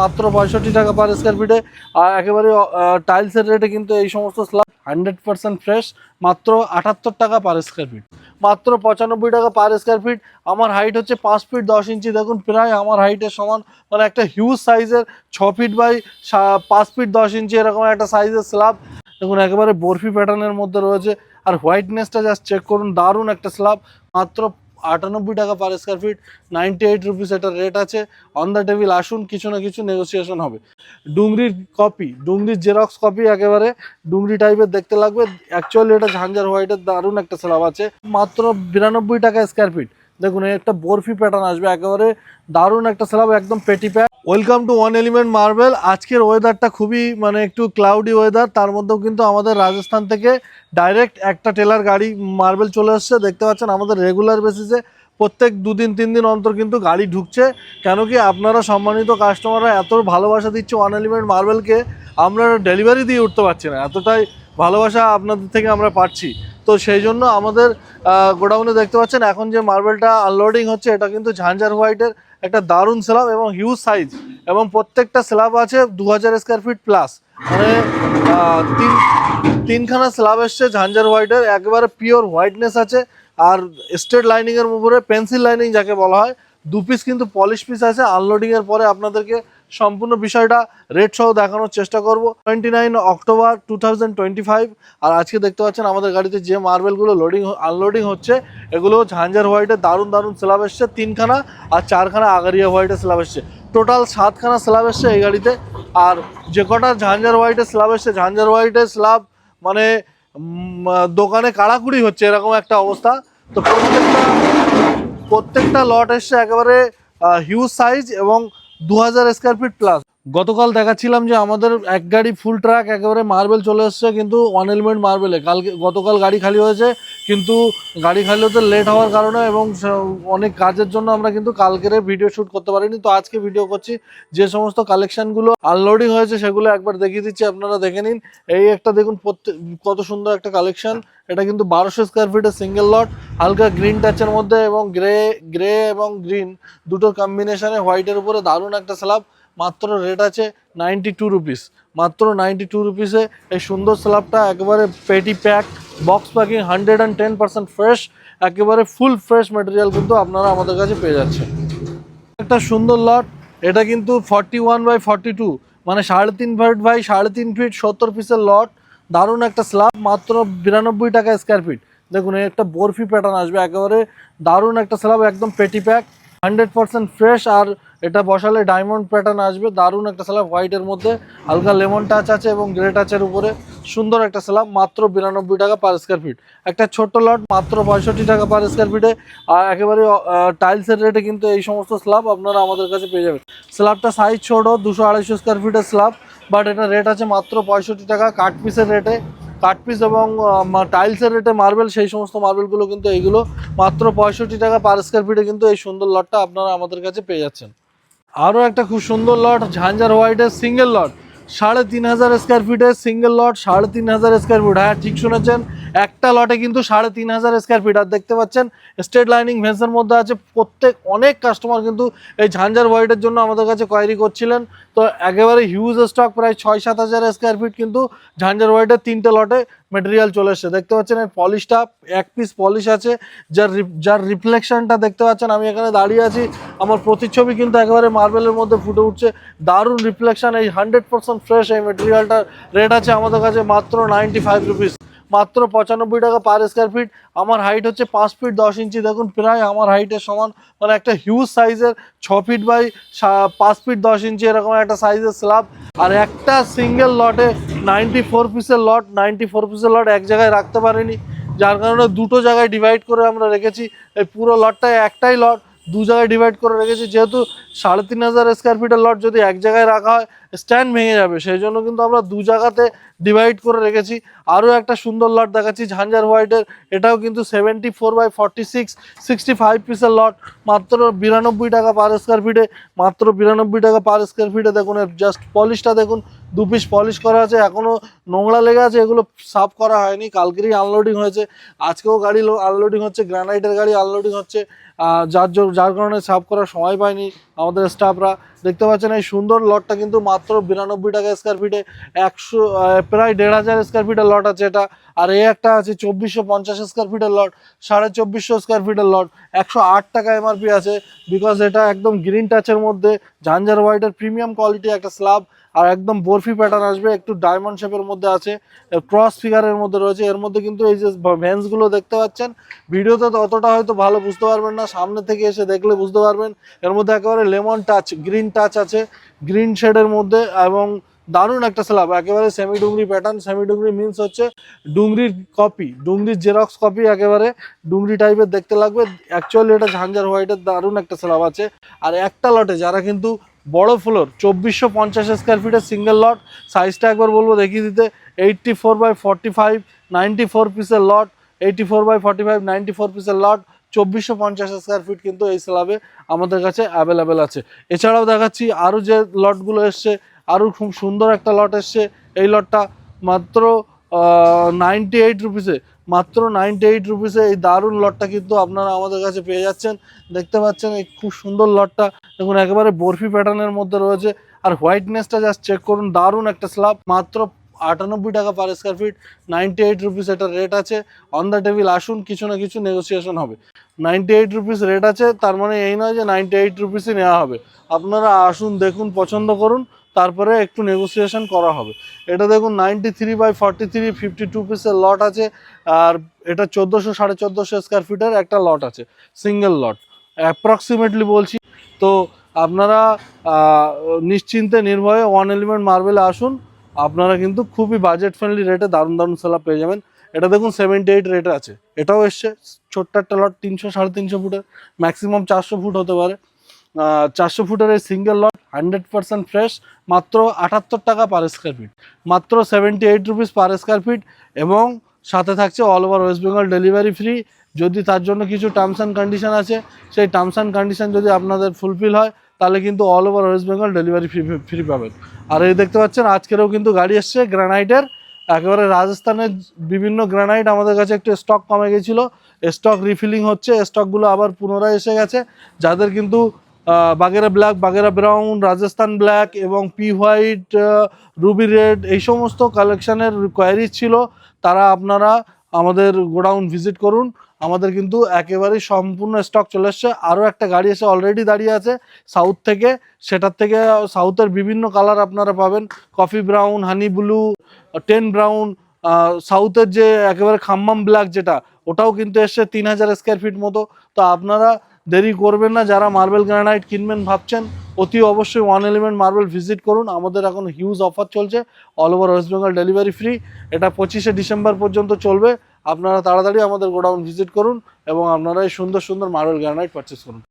মাত্র পঁয়ষট্টি টাকা পার স্কোয়ার ফিটে আর একেবারে টাইলসের রেটে কিন্তু এই সমস্ত স্ল্যাব হান্ড্রেড পার্সেন্ট ফ্রেশ মাত্র আটাত্তর টাকা পার স্কোয়ার ফিট মাত্র পঁচানব্বই টাকা পার স্কোয়ার ফিট আমার হাইট হচ্ছে পাঁচ ফিট দশ ইঞ্চি। দেখুন, প্রায় আমার হাইটের সমান মানে একটা হিউজ সাইজের ছ ফিট বাই পাঁচ ফিট দশ ইঞ্চি এরকম একটা সাইজের স্ল্যাব দেখুন, একেবারে বরফি প্যাটার্নের মধ্যে রয়েছে। আর হোয়াইটনেসটা জাস্ট চেক করুন, দারুণ একটা স্ল্যাব মাত্র আটানব্বই টাকা per square feet ninety eight rupees একটা রেট আছে। অন দ্য টেবিল আসুন, কিছু না কিছু নেগোসিয়েশন হবে। ডুংরির কপি ডুংরির জেরক্স কপি একেবারে ডুংরি টাইপের দেখতে লাগবে। অ্যাকচুয়ালি এটা ঝাঞ্জার হোয়াইটের দারুণ একটা স্ল্যাব আছে। মাত্র বিরানব্বই টাকা স্কোয়ার ফিট দেখুন একটা বরফি প্যাটার্ন আসবে। একেবারে দারুণ একটা স্ল্যাব একদম পেটি pack welcome to one element marble আজকের ওয়েদারটা খুবই মানে একটু ক্লাউডি ওয়েদার তার মধ্যেও কিন্তু আমাদের রাজস্থান থেকে ডাইরেক্ট একটা টেলার গাড়ি মার্বেল চলে এসছে দেখতে পাচ্ছেন আমাদের রেগুলার বেসিসে প্রত্যেক দুদিন, তিন দিন অন্তর কিন্তু গাড়ি ঢুকছে। কেন কি আপনারা সম্মানিত কাস্টমাররা এত ভালোবাসা দিচ্ছে ওয়ান এলিমেন্ট মার্বেলকে আমরা ডেলিভারি দিয়ে উঠতে পারছি না। এতটাই ভালোবাসা আপনাদের থেকে আমরা পাচ্ছি। তো সেই জন্য আমাদের গোডাউনে দেখতে পাচ্ছেন এখন যে মার্বেলটা আনলোডিং হচ্ছে, এটা কিন্তু ঝাঞ্ঝার হোয়াইটের একটা দারুণ স্ল্যাব এবং হিউজ সাইজ এবং প্রত্যেকটা স্ল্যাব আছে দু হাজার স্কোয়ার ফিট প্লাস মানে তিন, তিনখানা স্ল্যাব এসছে ঝাঞ্ঝার হোয়াইটের একবারে পিওর হোয়াইটনেস আছে। আর স্টেট লাইনিংয়ের উপরে পেন্সিল লাইনিং যাকে বলা হয় দু পিস কিন্তু পলিশ পিস আছে। আনলোডিংয়ের পরে আপনাদেরকে সম্পূর্ণ বিষয়টা রেট সহ দেখানোর চেষ্টা করব। টোয়েন্টি নাইন অক্টোবর টু আর আজকে দেখতে পাচ্ছেন আমাদের গাড়িতে যে মার্বেলগুলো লোডিং আনলোডিং হচ্ছে, এগুলো ঝাঞ্ঝার হোয়াইটে দারুণ দারুণ স্ল্যাব এসছে। তিনখানা আর চারখানা আগারিয়া হোয়াইটে স্ল্যাব এসছে। টোটাল সাতখানা স্ল্যাব এসছে এই গাড়িতে। আর যে কটা ঝাঞ্ঝার হোয়াইটের স্ল্যাব এসছে, ঝাঞ্ঝার হোয়াইটের স্ল্যাব মানে দোকানে কাড়াকুড়ি হচ্ছে, এরকম একটা অবস্থা। তো প্রত্যেকটা প্রত্যেকটা লট এসছে একেবারে হিউজ সাইজ এবং দু হাজার স্কোয়ার ফিট প্লাস গতকাল দেখাচ্ছিলাম যে আমাদের এক গাড়ি ফুল ট্রাক একেবারে মার্বেল চলে এসছে, কিন্তু ওয়ান এলিমেন্ট মার্বেলে কালকে, গতকাল গাড়ি খালি হয়েছে কিন্তু গাড়ি খালি হতে লেট হওয়ার কারণে এবং অনেক কাজের জন্য আমরা কিন্তু কালকের ভিডিও শ্যুট করতে পারিনি। তো আজকে ভিডিও করছি, যে সমস্ত কালেকশনগুলো আনলোডিং হয়েছে সেগুলো একবার দেখিয়ে দিচ্ছি, আপনারা দেখে নিন। এই একটা দেখুন কত সুন্দর একটা কালেকশন এটা কিন্তু বারোশো স্কোয়ার ফিটের সিঙ্গেল লট হালকা গ্রিন টাচের মধ্যে এবং গ্রে গ্রে এবং গ্রিন দুটোর কম্বিনেশনে হোয়াইটের উপরে দারুণ একটা স্ল্যাব মাত্র রেট আছে নাইনটি টু রুপিস মাত্র নাইনটি টু রুপিসে এই সুন্দর স্ল্যাবটা একেবারে পেটি pack box packing hundred and ten percent fresh একেবারে ফুল ফ্রেশ ম্যাটেরিয়াল কিন্তু আপনারা আমাদের কাছে পেয়ে যাচ্ছেন। একটা সুন্দর লট এটা কিন্তু forty one by forty two মানে সাড়ে তিন ফিট বাই সাড়ে তিন ফিট সত্তর পিসের লট দারুণ একটা স্ল্যাব মাত্র বিরানব্বই টাকা স্কোয়ার ফিট দেখুন একটা বরফি প্যাটার্ন আসবে, একেবারে দারুণ একটা স্ল্যাব একদম পেটি প্যাক হান্ড্রেড পার্সেন্ট ফ্রেশ আর এটা বসালে ডায়মন্ড প্যাটার্ন আসবে, দারুণ একটা স্ল্যাব হোয়াইটের মধ্যে হালকা লেমন টাচ আছে এবং গ্রে টাচের উপরে সুন্দর একটা স্ল্যাব মাত্র বিরানব্বই টাকা পার স্কোয়ার ফিট একটা ছোট্ট লট মাত্র পঁয়ষট্টি টাকা পার স্কোয়ার ফিটে আর একেবারে টাইলসের রেটে কিন্তু এই সমস্ত স্ল্যাব আপনারা আমাদের কাছে পেয়ে যাবেন। স্ল্যাবটা সাইজ ছোট, দুশো আড়াইশো স্কোয়ার ফিটের স্ল্যাব বাট এটা রেট আছে মাত্র পঁয়ষট্টি টাকা। কাঠ পিসের রেটে কাঠ পিস এবং টাইলসের রেটে মার্বেল সেই সমস্ত মার্বেলগুলো কিন্তু এইগুলো মাত্র পঁয়ষট্টি টাকা পার স্কোয়ার ফিটে কিন্তু এই সুন্দর লটটা আপনারা আমাদের কাছে পেয়ে যাচ্ছেন। আরও একটা খুব সুন্দর লট, ঝাঞ্ঝার হোয়াইটের সিঙ্গেল লট। সাড়ে তিন হাজার স্কোয়ার ফিটের সিঙ্গেল লট, সাড়ে তিন হাজার স্কোয়ার ফিট হ্যাঁ ঠিক শুনেছেন, একটা লটে কিন্তু সাড়ে তিন হাজার স্কোয়ার ফিট আর দেখতে পাচ্ছেন স্টেট লাইনিং ভেন্সের মধ্যে আছে। প্রত্যেক, অনেক কাস্টমার কিন্তু এই ঝাঞ্ঝার হোয়াইটের জন্য আমাদের কাছে কোয়ারি করছিলেন। তো একেবারে হিউজ স্টক প্রায় ছয় সাত হাজার স্কোয়ার ফিট কিন্তু ঝাঞ্ঝার হোয়াইটের তিনটে লটে মেটেরিয়াল চলে এসছে। দেখতে পাচ্ছেন এর পলিশটা এক পিস পলিশ আছে। যার যার রিফ্লেকশনটা দেখতে পাচ্ছেন, আমি এখানে দাঁড়িয়ে আছি। আমার প্রতিচ্ছবি কিন্তু একেবারে মার্বেলের মধ্যে ফুটে উঠছে। দারুণ রিফ্লেকশন এই হান্ড্রেড পার্সেন্ট ফ্রেশ এই মেটেরিয়ালটার রেট আছে আমাদের কাছে মাত্র নাইনটি ফাইভ রুপিস মাত্র পঁচানব্বই টাকা পার স্কোয়ার ফিট আমার হাইট হচ্ছে পাঁচ ফিট দশ ইঞ্চি। দেখুন, প্রায় আমার হাইটের সমান। মানে একটা হিউজ সাইজের ছ ফিট বাই পাঁচ ফিট দশ ইঞ্চি এরকম একটা সাইজের স্ল্যাব আর একটা সিঙ্গেল লটে নাইনটি ফোর পিসের লট নাইনটি ফোর পিসের লট এক জায়গায় রাখতে পারিনি। যার কারণে দুটো জায়গায় ডিভাইড করে আমরা রেখেছি। এই পুরো লটটায় একটাই লট দু জায়গায় ডিভাইড করে রেখেছি। যেহেতু সাড়ে তিন হাজার স্কোয়ার ফিটের লট যদি এক জায়গায় রাখা হয় স্ট্যান্ড ভেঙে যাবে। সেই জন্য কিন্তু আমরা দু জায়গাতে ডিভাইড করে রেখেছি। আরও একটা সুন্দর লট দেখাচ্ছি, ঝাঞ্ঝার হোয়াইটের এটাও কিন্তু seventy four by forty six sixty five পিসের লট মাত্র বিরানব্বই টাকা পার স্কোয়ার ফিটে মাত্র বিরানব্বই টাকা পার স্কোয়ার ফিটে দেখুন জাস্ট পলিশটা দেখুন। দু পিস পলিশ করা আছে এখনও নোংরা লেগে আছে, এগুলো সাফ করা হয়নি, কালকেরই আনলোডিং হয়েছে, আজকেও গাড়ি আনলোডিং হচ্ছে গ্রানাইটের গাড়ি আনলোডিং হচ্ছে যার যার কারণে সাফ করার সময় পায়নি আমাদের স্টাফরা দেখতে পাচ্ছেন এই সুন্দর লটটা কিন্তু মাত্র বিরানব্বই টাকা স্কোয়ার ফিটে একশো প্রায় দেড় হাজার স্কোয়ার ফিটের লট আছে এটা। আর এই একটা আছে চব্বিশশো পঞ্চাশ স্কোয়ার ফিটের লট, সাড়ে চব্বিশশো স্কোয়ার ফিটের লট, একশো আট টাকা এমআরপি আছে বিকজ এটা একদম গ্রিন টাচের মধ্যে ঝাঞ্ঝার হোয়াইটের প্রিমিয়াম কোয়ালিটি একটা স্ল্যাব আর একদম বরফি প্যাটার্ন আসবে, একটু ডায়মন্ড শেপের মধ্যে আছে ক্রস ফিগারের মধ্যে রয়েছে, এর মধ্যে কিন্তু এই যে ভ্যান্সগুলো দেখতে পাচ্ছেন, ভিডিওতে তো অতটা হয়তো ভালো বুঝতে পারবেন না, সামনে থেকে এসে দেখলে বুঝতে পারবেন, এর মধ্যে একেবারে লেমন টাচ গ্রিন টাচ আছে গ্রিন শেডের মধ্যে এবং দারুণ একটা স্ল্যাব একেবারে semi Dungri pattern semi Dungri means হচ্ছে ডুংরির কপি ডুংরির জেরক্স কপি একেবারে ডুংরি টাইপের দেখতে লাগবে অ্যাকচুয়ালি এটা ঝাঞ্ঝার হোয়াইটের দারুণ একটা স্ল্যাব আছে, আর একটা লটে যারা কিন্তু বড় ফ্লোর চব্বিশশো পঞ্চাশ স্কোয়ার ফিটের সিঙ্গেল লট সাইজটা একবার বলব দেখিয়ে দিতে eighty four by forty five ninety four পিসের lot eighty four by forty five ninety four পিসের লট চব্বিশশো পঞ্চাশ স্কোয়ার ফিট কিন্তু এই স্ল্যাবে আমাদের কাছে অ্যাভেলেবেল আছে। এছাড়াও দেখাচ্ছি আরও যে লটগুলো এসছে, আরও খুব সুন্দর একটা লট এসছে, এই লটটা মাত্র নাইনটি এইট রুপিসে মাত্র নাইনটি এইট রুপিসে এই দারুণ লটটা কিন্তু আপনারা আমাদের কাছে পেয়ে যাচ্ছেন। দেখতে পাচ্ছেন এই খুব সুন্দর লটটা। দেখুন, একেবারে বরফি প্যাটার্নের মধ্যে রয়েছে। আর হোয়াইটনেসটা জাস্ট চেক করুন, দারুণ একটা স্ল্যাব মাত্র আটানব্বই টাকা per square feet ninety eight rupees এটা রেট আছে। অন দ্য টেবিল আসুন, কিছু না কিছু নেগোসিয়েশন হবে। নাইনটি এইট রুপিস রেট আছে, তার মানে এই নয় যে নাইনটি এইট রুপিসই নেওয়া হবে। আপনারা আসুন, দেখুন, পছন্দ করুন। তারপরে একটু নেগোসিয়েশন করা হবে। এটা দেখুন ninety three by forty three fifty two পিসের লট আছে, আর এটা চোদ্দোশো, সাড়ে চোদ্দোশো স্কোয়ার ফিটের একটা লট আছে সিঙ্গেল লট অ্যাপ্রক্সিমেটলি বলছি, তো আপনারা নিশ্চিন্তে নির্ভয়ে ওয়ান এলিমেন্ট মার্বেলে আসুন, আপনারা কিন্তু খুবই বাজেট ফ্রেন্ডলি রেটে দারুণ দারুণ সেলাপ পেয়ে যাবেন। এটা দেখুন সেভেন্টি এইট রেটে আছে, এটাও এসছে, ছোট্ট একটা লট তিনশো, সাড়ে তিনশো ফুটের ম্যাক্সিমাম চারশো ফুট হতে পারে। চারশো ফুটের এই single lot hundred percent fresh, মাত্র আটাত্তর টাকা পার স্কোয়ার ফিট মাত্র seventy eight rupees per square feet এবং সাথে থাকছে all over West Bengal delivery free যদি তার জন্য কিছু টার্মস অ্যান্ড কন্ডিশন আছে, সেই টার্মস অ্যান্ড কন্ডিশন যদি আপনাদের ফুলফিল হয়, তাহলে কিন্তু all over West Bengal delivery free free পাবেন। আর এই দেখতে পাচ্ছেন, আজকেরও কিন্তু গাড়ি এসছে গ্রানাইটের একেবারে রাজস্থানের বিভিন্ন গ্রানাইট আমাদের কাছে একটু স্টক কমে গেছিল। স্টক রিফিলিং হচ্ছে স্টকগুলো আবার পুনরায় এসে গেছে। যাদের কিন্তু বাগেরা ব্ল্যাক, বাগেরা ব্রাউন, রাজস্থান ব্ল্যাক এবং পি হোয়াইট রুবি রেড এই সমস্ত কালেকশানের কোয়ারিজ ছিল। তারা আপনারা আমাদের গোডাউন ভিজিট করুন। আমাদের কিন্তু একেবারেই সম্পূর্ণ স্টক চলে এসছে। আরও একটা গাড়ি এসে অলরেডি দাঁড়িয়ে আছে সাউথ থেকে। সেটার থেকে সাউথের বিভিন্ন কালার আপনারা পাবেন। Coffee brown honey blue tan brown সাউথের যে একেবারে খাম্মাম ব্ল্যাক যেটা, ওটাও কিন্তু এসছে তিন হাজার স্কোয়ার ফিট মতো। তো আপনারা দেরি করবেন না, যারা মার্বেল গ্রানাইট কিনবেন ভাবছেন, অতি অবশ্যই ওয়ান এলিমেন্ট মার্বেল ভিজিট করুন। আমাদের এখন হিউজ অফার চলছে all over West Bengal delivery free এটা পঁচিশে ডিসেম্বর পর্যন্ত চলবে। আপনারা তাড়াতাড়ি আমাদের গোডাউন ভিজিট করুন এবং আপনারা এই সুন্দর সুন্দর মার্বেল গ্রানাইট পারচেস করুন।